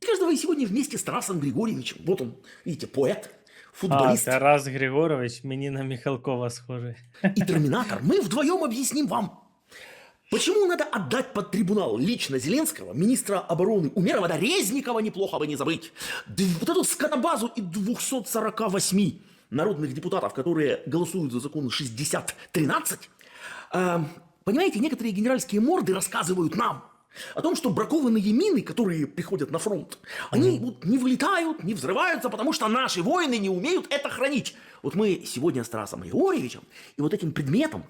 Каждого и сегодня вместе с Тарасом Григорьевичем. Вот он, видите, поэт, А, футболист Тарас Григорович мені на Михалкова схожий. и терминатор. Мы вдвоем объясним вам, почему надо отдать под трибунал лично Зеленского, министра обороны Умерова, да Резникова неплохо бы не забыть, вот эту скотобазу и 248 народных депутатов, которые голосуют за закон 6013. А, понимаете, некоторые генеральские морды рассказывают нам о том, что бракованные мины, которые приходят на фронт, они вот не вылетают, не взрываются, потому что наши воины не умеют это хранить. Вот мы сегодня с Тарасом Григорьевичем и вот этим предметом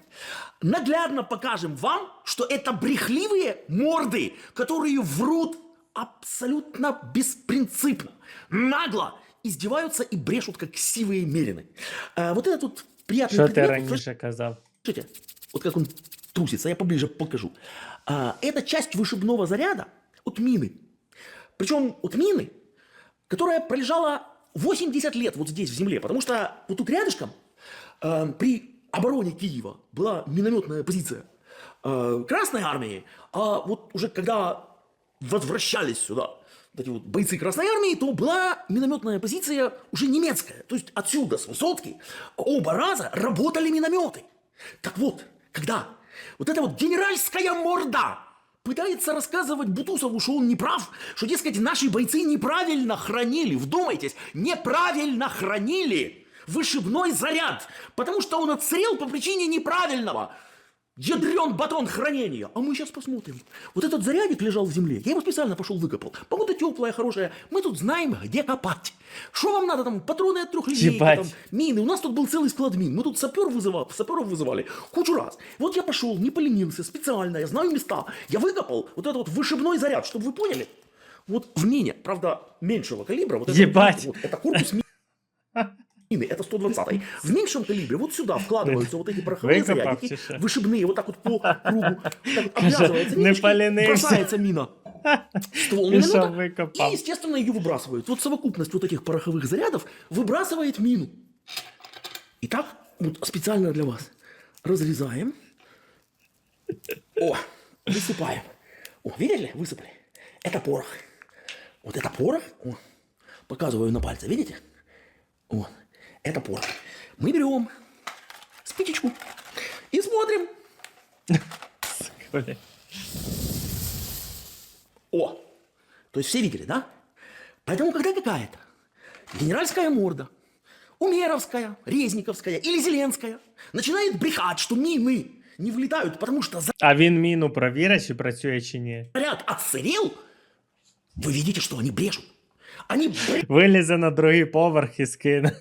наглядно покажем вам, что это брехливые морды, которые врут абсолютно беспринципно, нагло издеваются и брешут, как сивые мерины. А, вот это тут приятный ти предмет. раніше казав? Слушайте, вот как он трусится, я поближе покажу. А, это часть вышибного заряда от мины. Причем от мины, которая пролежала 80 лет вот здесь, в земле. Потому что вот тут рядышком э, при обороне Киева была минометная позиция э, Красной армии, а вот уже когда возвращались сюда эти вот бойцы Красной армии, то была минометная позиция уже немецкая. То есть отсюда, с высотки, оба раза работали минометы. Так вот, когда вот эта вот генеральская морда пытается рассказывать Бутусову, что он не прав, что, дескать, наши бойцы неправильно хранили, вдумайтесь, неправильно хранили вышибной заряд, потому что он отсырел по причине неправильного. Ядрен батон хранения. А мы сейчас посмотрим. Вот этот зарядик лежал в земле. Я его специально пошел выкопал. Погода теплая, хорошая. Мы тут знаем, где копать. Что вам надо там? Патроны от трехлинейки, Ебать. там, мины. У нас тут был целый склад мин. Мы тут сапер вызывали, саперов вызывали кучу раз. Вот я пошел, не поленился, специально, я знаю места. Я выкопал вот этот вот вышибной заряд, чтобы вы поняли. Вот в мине, правда, меньшего калибра. Вот это, Ебать. вот, это корпус ми- мины, это 120 В меньшем калибре вот сюда вкладываются вот эти пороховые зарядики, вышибные, вот так вот по кругу. Обвязывается поленился. бросается мина. Ствол миномета, и, естественно, ее выбрасывают. Вот совокупность вот этих пороховых зарядов выбрасывает мину. Итак, вот специально для вас разрезаем. О, высыпаем. О, видели? Высыпали. Это порох. Вот это порох. О, показываю на пальце, видите? Вот Это порох. Мы берем спичечку и смотрим. Бля. О, то есть все видели, да? Поэтому когда какая-то генеральская морда, Умеровская, Резниковская или Зеленская начинает брехать, что мины не влетают, потому что А він міну провірить, чи працює чи ні. заряд отсырел, вы видите, что они брешут. Они Вилізе на другий поверх і скине.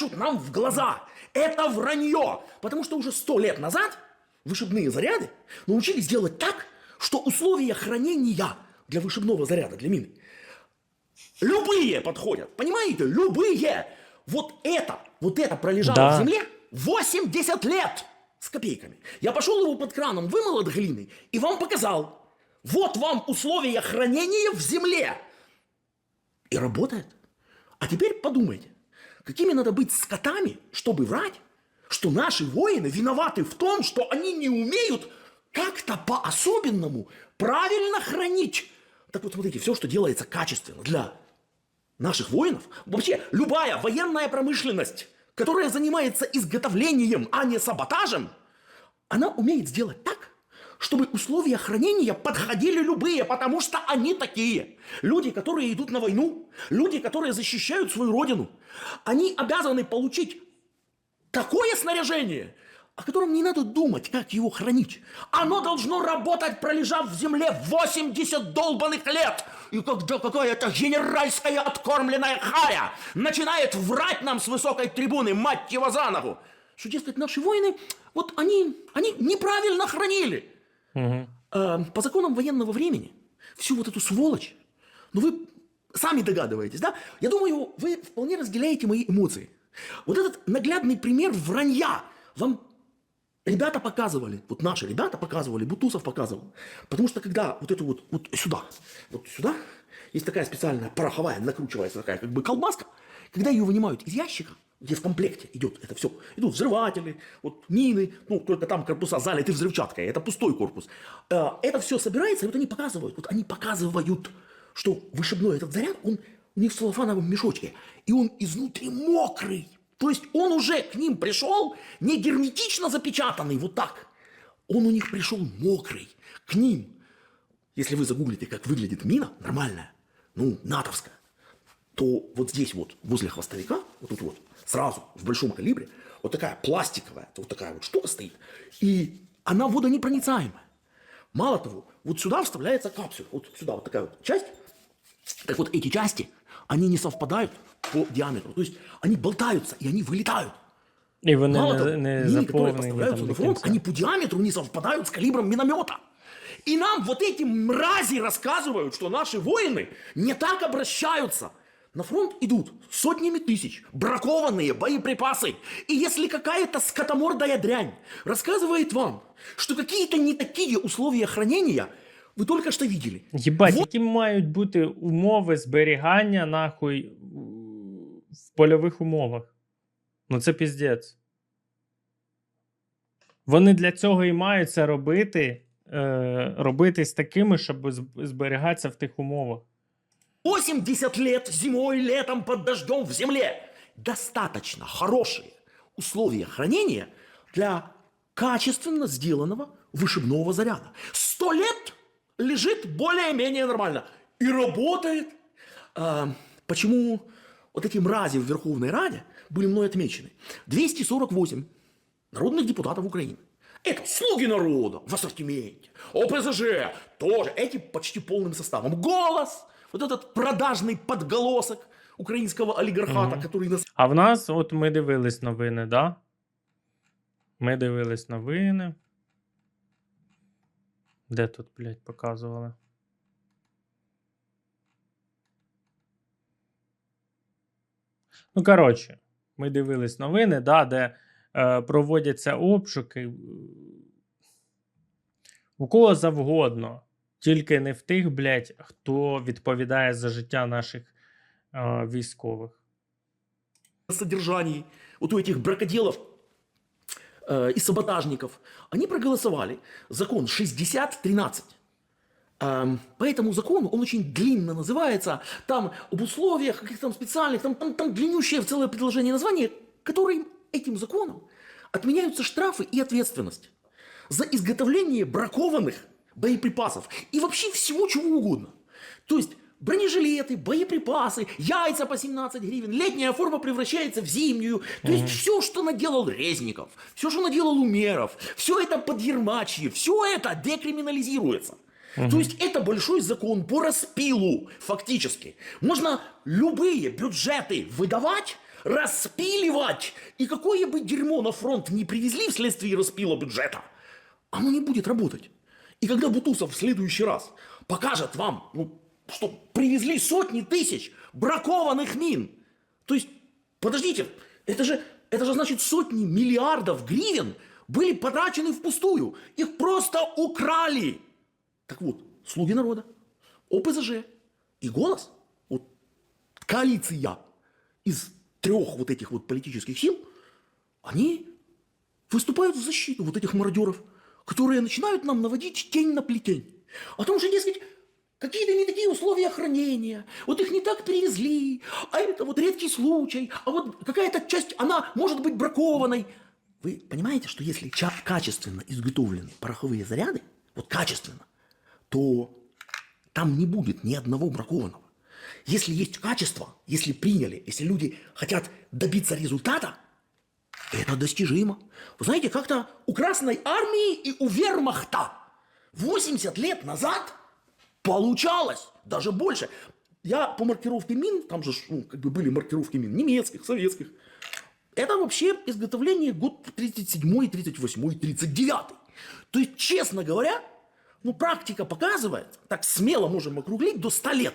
брешут нам в глаза. Это вранье. Потому что уже сто лет назад вышибные заряды научились делать так, что условия хранения для вышибного заряда, для мины, любые подходят. Понимаете? Любые. Вот это, вот это пролежало Да. в земле 80 лет с копейками. Я пошел его под краном, вымыл от глины и вам показал. Вот вам условия хранения в земле. И работает. А теперь подумайте, какими надо быть скотами, чтобы врать, что наши воины виноваты в том, что они не умеют как-то по-особенному правильно хранить. Так вот, смотрите, все, что делается качественно для наших воинов, вообще любая военная промышленность, которая занимается изготовлением, а не саботажем, она умеет сделать так, чтобы условия хранения подходили любые, потому что они такие. Люди, которые идут на войну, люди, которые защищают свою родину, они обязаны получить такое снаряжение, о котором не надо думать, как его хранить. Оно должно работать, пролежав в земле 80 долбанных лет. И когда какая-то генеральская откормленная хая начинает врать нам с высокой трибуны, мать его за ногу, что, дескать, наши воины, вот они, они неправильно хранили. Угу. Э, по законам военного времени всю вот эту сволочь, ну вы сами догадываетесь, да? Я думаю, вы вполне разделяете мои эмоции. Вот этот наглядный пример вранья вам ребята показывали, вот наши ребята показывали, Бутусов показывал. Потому что когда вот эту вот, вот сюда, вот сюда, есть такая специальная пороховая, накручивается такая как бы колбаска, когда ее вынимают из ящика, где в комплекте идет это все. Идут взрыватели, вот мины, ну, только там корпуса залиты взрывчаткой, это пустой корпус. Э, Это все собирается, и вот они показывают, вот они показывают, что вышибной этот заряд, он у них в целлофановом мешочке, и он изнутри мокрый. То есть он уже к ним пришел не герметично запечатанный, вот так. Он у них пришел мокрый, к ним. Если вы загуглите, как выглядит мина нормальная, ну, натовская, то вот здесь вот, возле хвостовика, вот тут вот, сразу, в большом калибре, вот такая пластиковая, вот такая вот штука стоит, и она водонепроницаемая. Мало того, вот сюда вставляется капсуль, вот сюда вот такая вот часть. Так вот эти части, они не совпадают по диаметру, то есть они болтаются и они вылетают. І вони Мало не, того, не мины, которые заповнені поставляются там на до фронт, кінця. они по диаметру не совпадают с калибром миномета. И нам вот эти мрази рассказывают, что наши воины не так обращаются. На фронт идут сотнями тысяч бракованные боеприпасы. И если какая-то скотомордая дрянь рассказывает вам, что какие-то не такие условия хранения, вы только что видели. Єбать, Вот. які мають бути умови зберігання, нахуй, в польових умовах. Ну це піздець. Вони для цього і мають це робити, е, робитись такими, щоб зб- зберігатися в тих умовах. 80 лет зимой, летом под дождем в земле. Достаточно хорошие условия хранения для качественно сделанного вышибного заряда. 100 лет лежит более-менее нормально и работает. А, почему вот эти мрази в Верховной Раде были мной отмечены? 248 народных депутатов Украины. Это слуги народа в ассортименте. ОПЗЖ тоже. Эти почти полным составом. Голос. Вот этот продажный подголосок украинского олигархата, Мгм. который нас А в нас, от ми дивились новини, да? Ми дивились новини. Де тут, блядь, показували? Ну, коротше, ми дивились новини, да, де е, проводяться обшуки. е, У кого завгодно. Тільки не в тих, блядь, хто відповідає за життя наших е, військових. содержании вот у этих бракоделов э, и саботажников, они проголосовали закон 6013. Эм, по этому закону, он очень длинно называется, там об условиях каких-то там специальных, там, там, там длиннющее целое предложение названия, которым этим законом отменяются штрафы и ответственность за изготовление бракованных боеприпасов и вообще всего чего угодно. То есть бронежилеты, боеприпасы, яйца по 17 гривен, летняя форма превращается в зимнюю. То есть все, что наделал Резников, все, что наделал Умеров, все это под Ермачье, все это декриминализируется. То есть это большой закон по распилу, фактически. Можно любые бюджеты выдавать, распиливать, и какое бы дерьмо на фронт не привезли вследствие распила бюджета, оно не будет работать. И когда Бутусов в следующий раз покажет вам, ну, что привезли сотни тысяч бракованных мин, то есть, подождите, это же, это же значит сотни миллиардов гривен были потрачены впустую. Их просто украли. Так вот, слуги народа, ОПЗЖ и голос, вот коалиция из трех вот этих вот политических сил, они выступают в защиту вот этих мародеров, которые начинают нам наводить тень на плетень. О том, что, дескать, какие-то не такие условия хранения, вот их не так привезли, а это вот редкий случай, а вот какая-то часть, она может быть бракованной. Вы понимаете, что если качественно изготовлены пороховые заряды, вот качественно, то там не будет ни одного бракованного. Если есть качество, если приняли, если люди хотят добиться результата, это достижимо. Вы знаете, как-то у Красной Армии и у Вермахта 80 лет назад получалось, даже больше. Я по маркировке мин, там же ну, как бы были маркировки мин немецких, советских. Это вообще изготовление год 37, 38, 39. То есть, честно говоря, ну, практика показывает, так смело можем округлить, до 100 лет.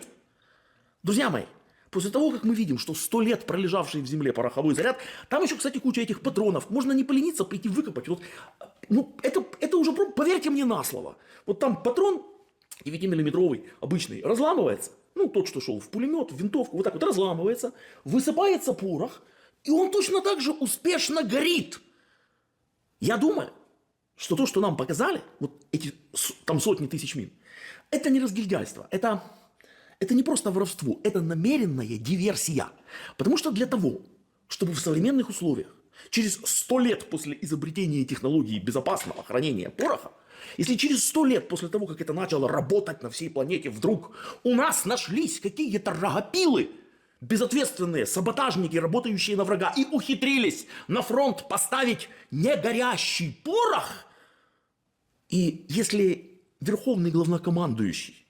Друзья мои, после того, как мы видим, что 100 лет пролежавший в земле пороховой заряд, там еще, кстати, куча этих патронов, можно не полениться, прийти выкопать. Вот, ну, это, это уже, поверьте мне на слово. Вот там патрон 9-миллиметровый, обычный, разламывается, ну, тот, что шел в пулемет, в винтовку, вот так вот разламывается, высыпается порох, И он точно так же успешно горит. Я думаю, что то, что нам показали, вот эти там сотни тысяч мин, это не разгильдяйство, это, это не просто воровство, это намеренная диверсия. Потому что для того, чтобы в современных условиях, через сто лет после изобретения технологии безопасного хранения пороха, если через сто лет после того, как это начало работать на всей планете, вдруг у нас нашлись какие-то рогопилы, безответственные саботажники, работающие на врага, и ухитрились на фронт поставить негорящий порох, и если верховный главнокомандующий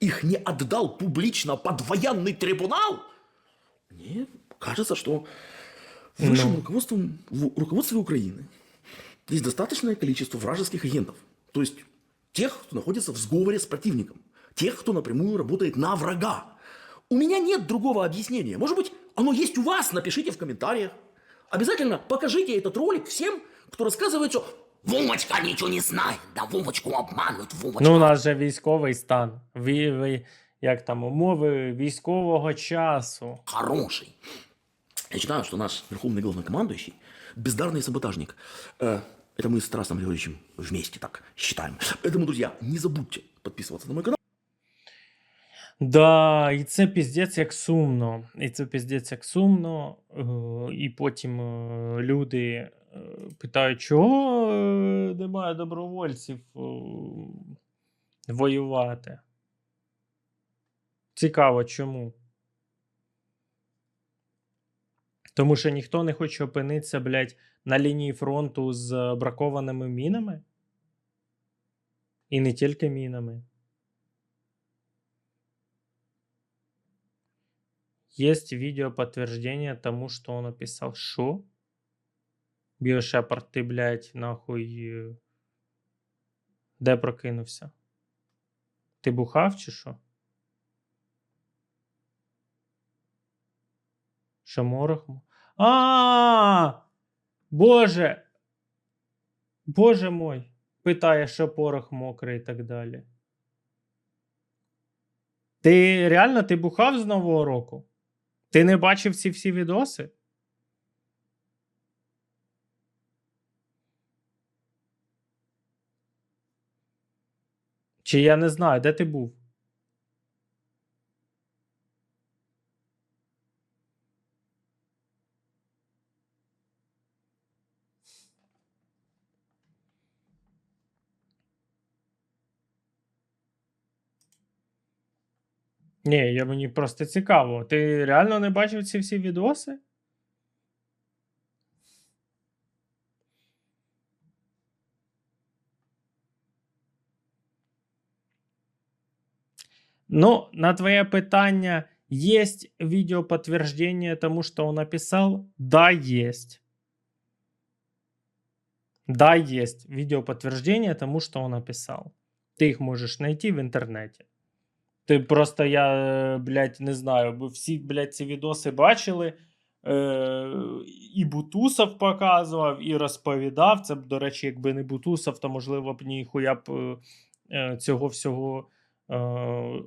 их не отдал публично под военный трибунал, мне кажется, что в высшем Ну. руководством, в руководстве Украины есть достаточное количество вражеских агентов. То есть тех, кто находится в сговоре с противником. Тех, кто напрямую работает на врага. У меня нет другого объяснения. Может быть, оно есть у вас, напишите в комментариях. Обязательно покажите этот ролик всем, кто рассказывает, что Вовочка ничего не знает, да Вовочку обмануть, Вовочка. Ну, у нас же військовий стан. Ви, ви, як там, умови військового часу. хороший. Я считаю, что наш верховный главнокомандующий бездарный саботажник. Э, это мы с Тарасом Григорьевичем вместе так считаем. Поэтому, друзья, не забудьте подписываться на мой канал. Да, і це піздець як сумно. І це піздець як сумно. Е, І потім е, люди е, питають, чого е, немає добровольців е, воювати. Цікаво, чому? Тому що ніхто не хоче опинитися, блядь, на лінії фронту з бракованими мінами. І не тільки мінами. Есть видео подтверждение тому, что он написал. Шо? Біошепард, ти, блядь, нахуй. Де прокинувся? Ти бухав чи що? Що морох? А! Боже! Боже мой! Питає, що порох мокрий і так далі. Ти реально ти бухав з Нового року? Ти не бачив ці всі відоси? Чи я не знаю, де ти був? Ні, я мені просто цікаво. Ти реально не бачив ці всі відоси? Ну, на твоє питання, есть видео подтверждение тому, что он написал? Да, есть. Да, есть видео подтверждение тому, что он написал. Ты их можешь найти в интернете. Ти просто я, е, блядь, не знаю, бо всі, блядь, ці відоси бачили. Е, і Бутусов показував, і розповідав. Це б, до речі, якби не Бутусов, то можливо б ніхуя б е, цього всього. Е,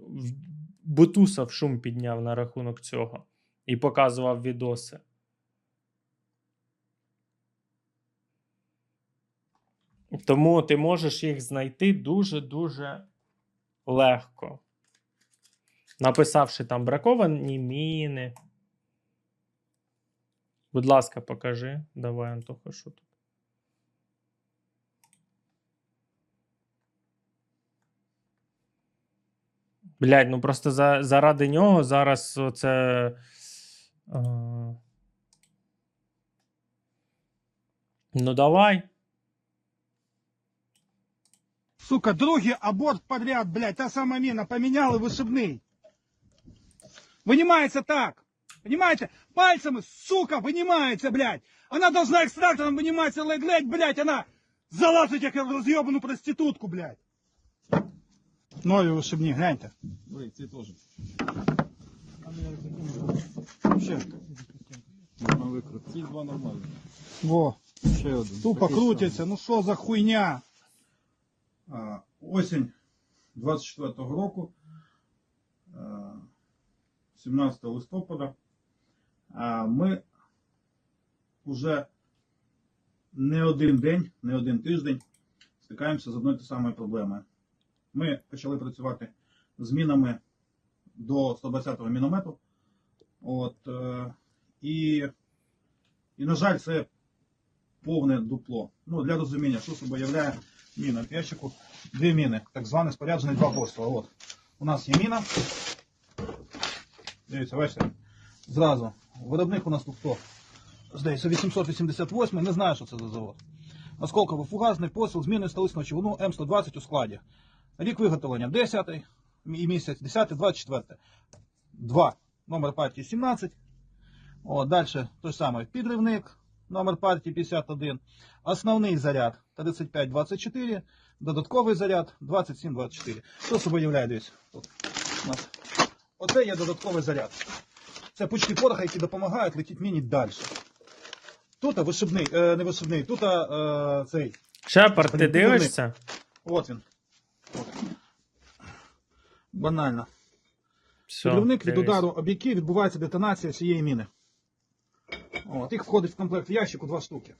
в- Бутусов шум підняв на рахунок цього і показував відоси. Тому ти можеш їх знайти дуже-дуже легко. Написавши там браковані міни. Будь ласка, покажи. Давай, Антоха, що тут. Блядь, ну просто за, заради нього зараз оце. Е... Ну, давай. Сука, другий аборт подряд, блядь, та сама мина, поменял и вышибный. Вынимается так. Понимаете? Пальцем, сука, вынимается, блядь. Она должна экстрактором выниматься, блядь, блядь, она залазить, как разъебанную проститутку, блядь. Новый вышибни, гляньте. Ой, це теж. Вообще, Можна. Ці два нормальні. во, Ще один. тупо Такий крутится, ну что за хуйня? А, Осінь 24-го року, а, 17 листопада, а, ми уже не один день, не один тиждень стикаємося з одною та самою проблемою. Ми почали працювати з мінами до 120-го міномету. От, е, і, і, на жаль, це повне дупло. Ну, для розуміння, що собою являє міна. В ящику дві міни, так зване споряджене два постріли. От. У нас є міна. Дивіться, бачите, зразу. Виробник у нас тут хто? Здається, 888, не знаю, що це за завод. Осколково фугасний посил зміни столичного човну М120 у складі. Рік виготовлення 10 і місяць, 10, 24. 2. Номер партії 17. О, далі той самий підривник, номер партії 51. Основний заряд 35-24. Додатковий заряд 27-24. Що собою являє дивіться? Тут у нас. Оце є додатковий заряд. Це пучки пороха, які допомагають летіти міні далі. Тут вишибний, е, не вишибний, тут е, цей. Шепард, ти дивишся? От він. Банально. Все, Підривник від удару об який відбувається детонація цієї міни. От. Їх входить в комплект в ящику два штуки.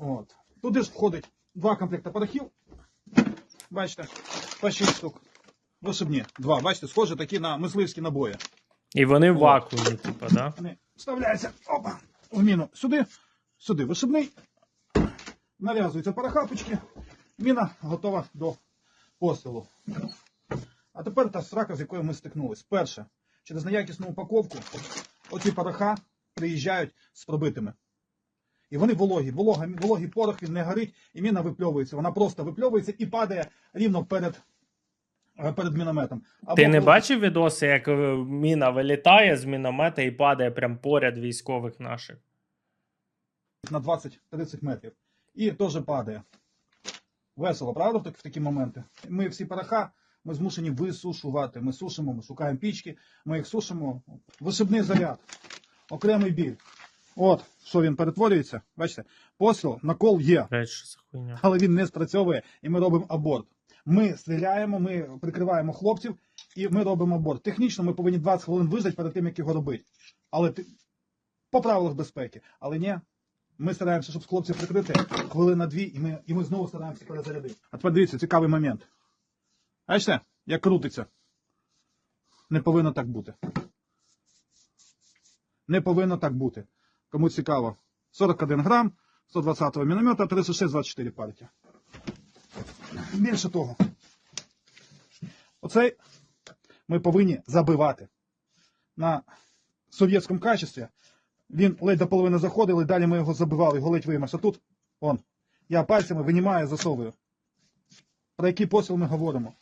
От. Туди ж входить два комплекти порохів. Бачите, по 6 штук. Вишибні. Два. Бачите, схожі такі на мисливські набої. І вони в вакуумі, типу, да? Вони вставляються опа, в міну сюди, сюди вишибний, нав'язуються порохапочки, міна готова до пострілу. А тепер та срака, з якою ми стикнулись. Перше, через неякісну упаковку оці пороха приїжджають з пробитими. І вони вологі, волога, вологий порох, він не горить, і міна випльовується. Вона просто випльовується і падає рівно перед, е, перед мінометом. Або Ти не коли- бачив відоси, як е, міна вилітає з міномета і падає прямо поряд військових наших? на 20-30 метрів. І теж падає. Весело, правда, в такі моменти? Ми всі пороха ми змушені висушувати. Ми сушимо, ми шукаємо пічки, ми їх сушимо. Вишибний заряд, окремий біль. От, що він перетворюється. Бачите, постріл, накол є, Блять, що за хуйня? але він не спрацьовує, і ми робимо аборт. Ми стріляємо, ми прикриваємо хлопців, і ми робимо аборт. Технічно ми повинні 20 хвилин виждати перед тим, як його робити. Але ти... по правилах безпеки. Але ні, ми стараємося, щоб хлопців прикрити хвилин на дві, і ми, і ми знову стараємося перезарядити. А тепер дивіться, цікавий момент. Бачите, як крутиться. Не повинно так бути. Не повинно так бути. Кому цікаво. 41 грам, 120-го міномета, 36-24 партія. Більше того, оцей ми повинні забивати. На совєтському качестві він ледь до половини заходив, і далі ми його забивали, його ледь виймався. А тут, он, я пальцями винімаю, засовую. Про який посіл ми говоримо.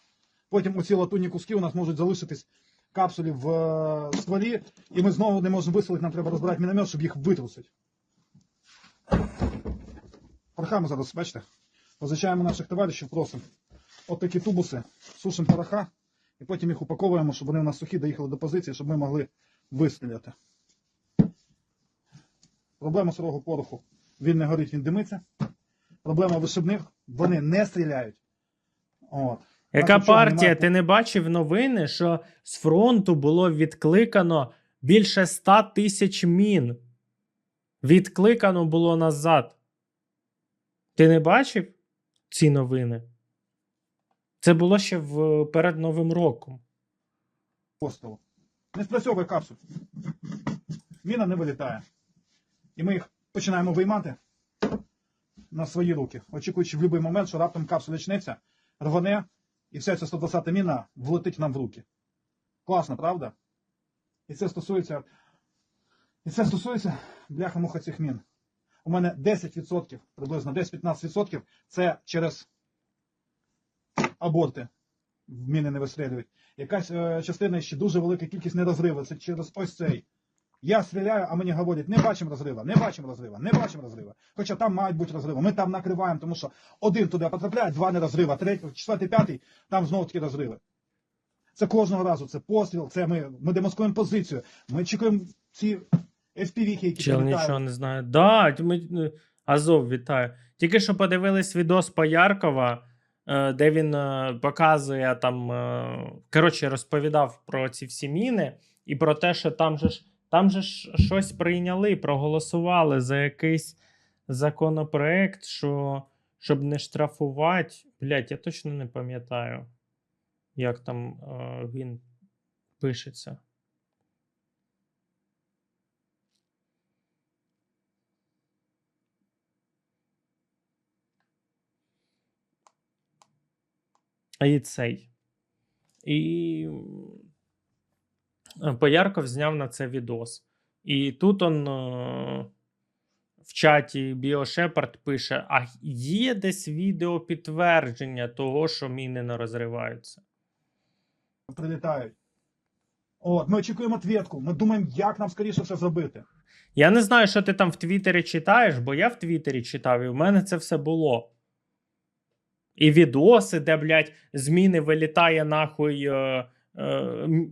Потім оці латунні куски у нас можуть залишитись капсулі в е, стволі, і ми знову не можемо виселити, нам треба розбирати міномет, щоб їх витрусити. Порохами зараз, бачите? Позичаємо наших товаришів, просимо. От такі тубуси, сушимо пороха, і потім їх упаковуємо, щоб вони у нас сухі доїхали до позиції, щоб ми могли вистріляти. Проблема сирого пороху. Він не горить, він димиться. Проблема вишибних, вони не стріляють. От. Яка Нас партія? Ти не бачив новини, що з фронту було відкликано більше 100 тисяч мін. Відкликано було назад. Ти не бачив ці новини? Це було ще в, перед Новим роком. пострілу. Не спрацьовує капсуль. Міна не вилітає. І ми їх починаємо виймати на свої руки, очікуючи в будь-який момент, що раптом капсуль очнеться, рване, і вся ця 120 міна влетить нам в руки. Класно, правда? І це стосується. І це стосується бляха-муха цих мін. У мене 10%, приблизно 10-15% це через аборти міни не вистрілюють. Якась е, частина ще дуже велика кількість не розриву. Це через ось цей. Я стріляю, а мені говорять, не бачимо розрива, не бачимо розрива, не бачимо розрива. Хоча там мають бути розриви. Ми там накриваємо, тому що один туди потрапляє, два не розрива, третій, четвертий, п'ятий, там знову таки розриви. Це кожного разу, це постріл, це ми, ми демонструємо позицію. Ми чекаємо ці FPV, які Чел нічого не знає. Да, ми, е, Азов, вітаю. Тільки що подивились відос Пояркова, е, де він е, показує там. Коротше, розповідав про ці всі міни і про те, що там же ж Там же ж щось прийняли, проголосували за якийсь законопроект, що щоб не штрафувати. Блять, я точно не пам'ятаю, як там е, він пишеться. І цей. І Поярков зняв на це відос. І тут он е, в чаті BioShepard пише: а є десь відео підтвердження того, що міни не розриваються. Прилітають. От, ми очікуємо відповідку. Ми думаємо, як нам скоріше все зробити. Я не знаю, що ти там в Твіттері читаєш, бо я в Твіттері читав, і в мене це все було. І відоси, де, блядь, з міни вилітає нахуй. Е, е,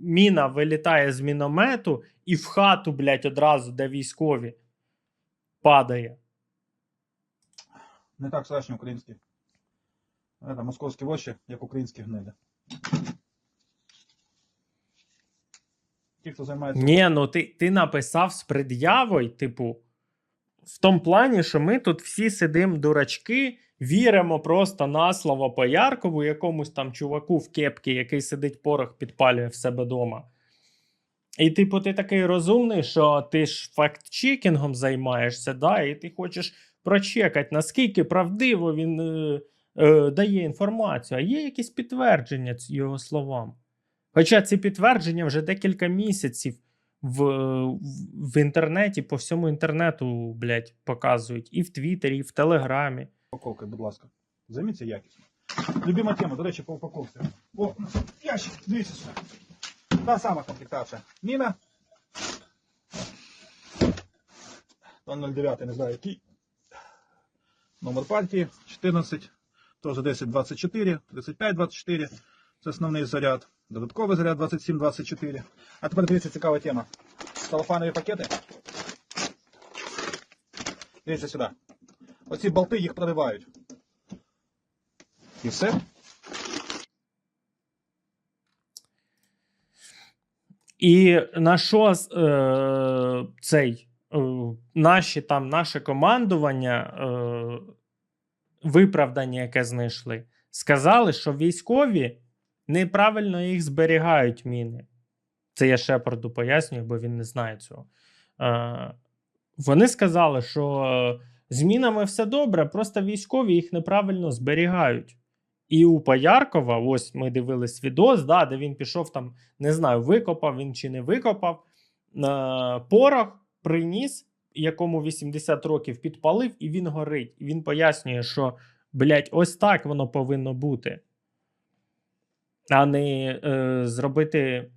міна вилітає з міномету, і в хату, блядь, одразу, де військові, падає. Не так страшно українські. Це, московські воші, як українські гниди. Ті, хто займається Ні, ну ти, ти написав з пред'явою, типу, в тому плані, що ми тут всі сидимо дурачки, віримо просто на слово Пояркову, якомусь там чуваку в кепці, який сидить порох підпалює в себе вдома. І, типу, ти такий розумний, що ти ж факт-чекінгом займаєшся, да, і ти хочеш прочекати, наскільки правдиво він е, е, дає інформацію, а є якісь підтвердження його словам. Хоча ці підтвердження вже декілька місяців в, в інтернеті, по всьому інтернету, блядь, показують. І в Твіттері, і в Телеграмі. упаковкою, будь ласка. Займіться якісно. Любима тема, до речі, по упаковці. О, ящик, дивіться сюди. Та сама комплектація. Міна. Там 09, не знаю який. Номер партії 14, теж 1024, 3524. Це основний заряд. Додатковий заряд 2724. А тепер дивіться цікава тема. Целофанові пакети. Дивіться сюди. Оці болти їх проривають. І все. І на що е, цей е, наші там наше командування е, виправдання, яке знайшли, сказали, що військові неправильно їх зберігають міни. Це я Шепарду пояснюю, бо він не знає цього. Е, вони сказали, що е, з мінами все добре, просто військові їх неправильно зберігають. І у Пояркова, ось ми дивились відос, да, де він пішов там, не знаю, викопав він чи не викопав. Порох приніс, якому 80 років підпалив, і він горить. І він пояснює, що, блядь, ось так воно повинно бути. А не е, зробити.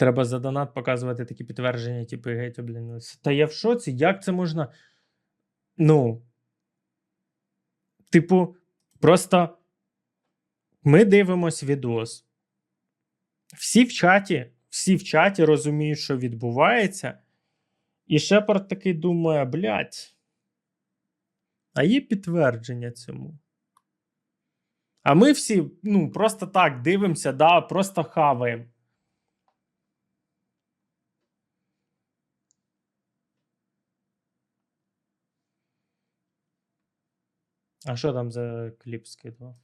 Треба за донат показувати такі підтвердження, типу, геть, блін. ну, Та я в шоці, як це можна. Ну. Типу, просто ми дивимось відос. Всі в чаті, всі в чаті розуміють, що відбувається. І Шепард такий думає: блядь, а є підтвердження цьому. А ми всі, ну, просто так дивимося, да, просто хаваємо. А що там за кліп скидував?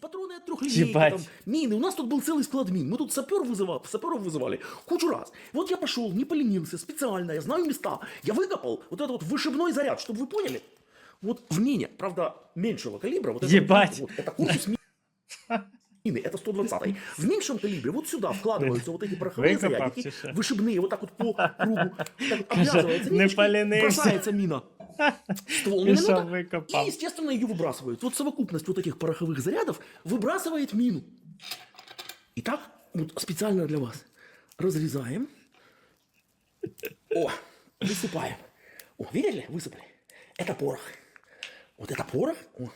Патроны от трехлинейки, там, мины. У нас тут был целый склад мин. Мы тут сапер вызывал, саперов вызывали кучу раз. Вот я пошел, не поленился, специально, я знаю места. Я выкопал вот этот вот вышибной заряд, чтобы вы поняли. Вот в мине, правда, меньшего калибра. Вот это, Ебать. Вот, это корпус ми- мины, это 120 В меньшем калибре вот сюда вкладываются вот эти пороховые тише. вышибные, вот так вот по кругу. Обвязывается ниточкой, бросается мина. Ствол минуту, и, естественно, ее выбрасывают. Вот совокупность вот этих пороховых зарядов выбрасывает мину. Итак, вот специально для вас разрезаем. О, высыпаем. О, видели? Высыпали. Это порох. Вот это порох. О,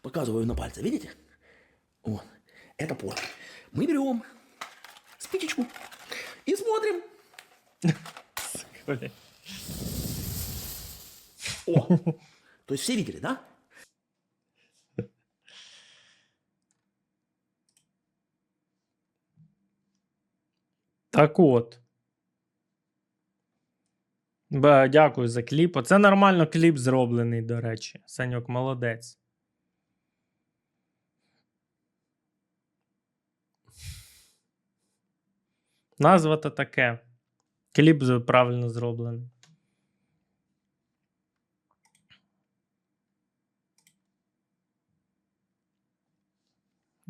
показываю на пальце, видите? Вот. это порно. Мы берем спичечку и смотрим. О! То есть все видели, да? Так от. Бе, Дякую за кліп. Оце нормально кліп зроблений, до речі. Саньок молодець. Назва то таке. Кліп правильно зроблений.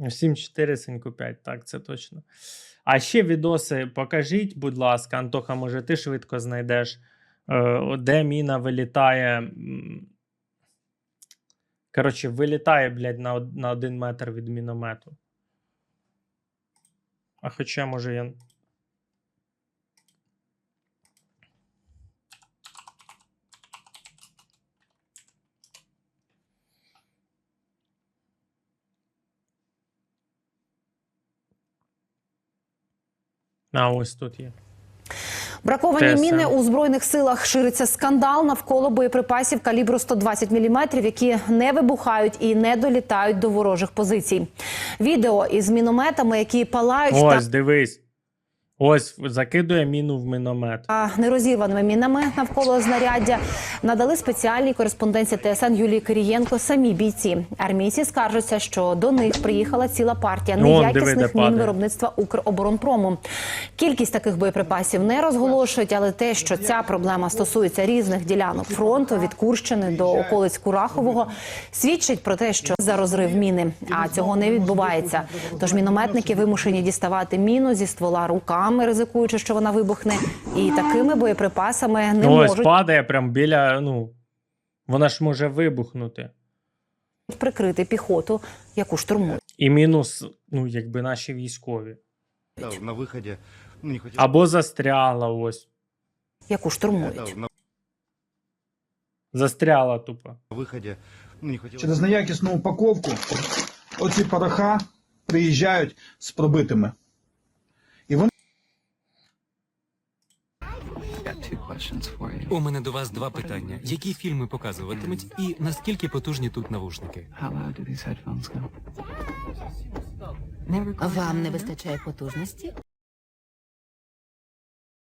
Сім 4 синьку 5, так, це точно. А ще відоси покажіть, будь ласка, Антоха, може, ти швидко знайдеш, е, де міна вилітає. Коротше, вилітає, блядь, на один метр від міномету. А хоча, може, я. А, ось тут є. Браковані ТСН. міни у збройних силах шириться скандал навколо боєприпасів калібру 120 мм, які не вибухають і не долітають до ворожих позицій. Відео із мінометами, які палають Ось, дивись. Ось закидує міну в міномет. та нерозірваними мінами навколо знаряддя надали спеціальній кореспонденції ТСН Юлії Кирієнко самі бійці. Армійці скаржаться, що до них приїхала ціла партія неякісних мін падає. виробництва Укроборонпрому. Кількість таких боєприпасів не розголошують, але те, що ця проблема стосується різних ділянок фронту від Курщини до околиць Курахового, свідчить про те, що за розрив міни. А цього не відбувається. Тож мінометники вимушені діставати міну зі ствола руками, ризикуючи, що вона вибухне, і такими боєприпасами не Ось можуть падає прям біля. Ну, вона ж може вибухнути. прикрити піхоту, яку штурмують. І мінус, ну, якби наші військові. На выходе. Ну, не. Або застрягла ось. Яку штурмують. Застряла тупо. выходе. Ну, не хотел. Через неякісну упаковку оці пороха приїжджають з пробитими. І вони У мене до вас два питання: які фільми показуватимуть, і наскільки потужні тут навушники? Вам не вистачає потужності?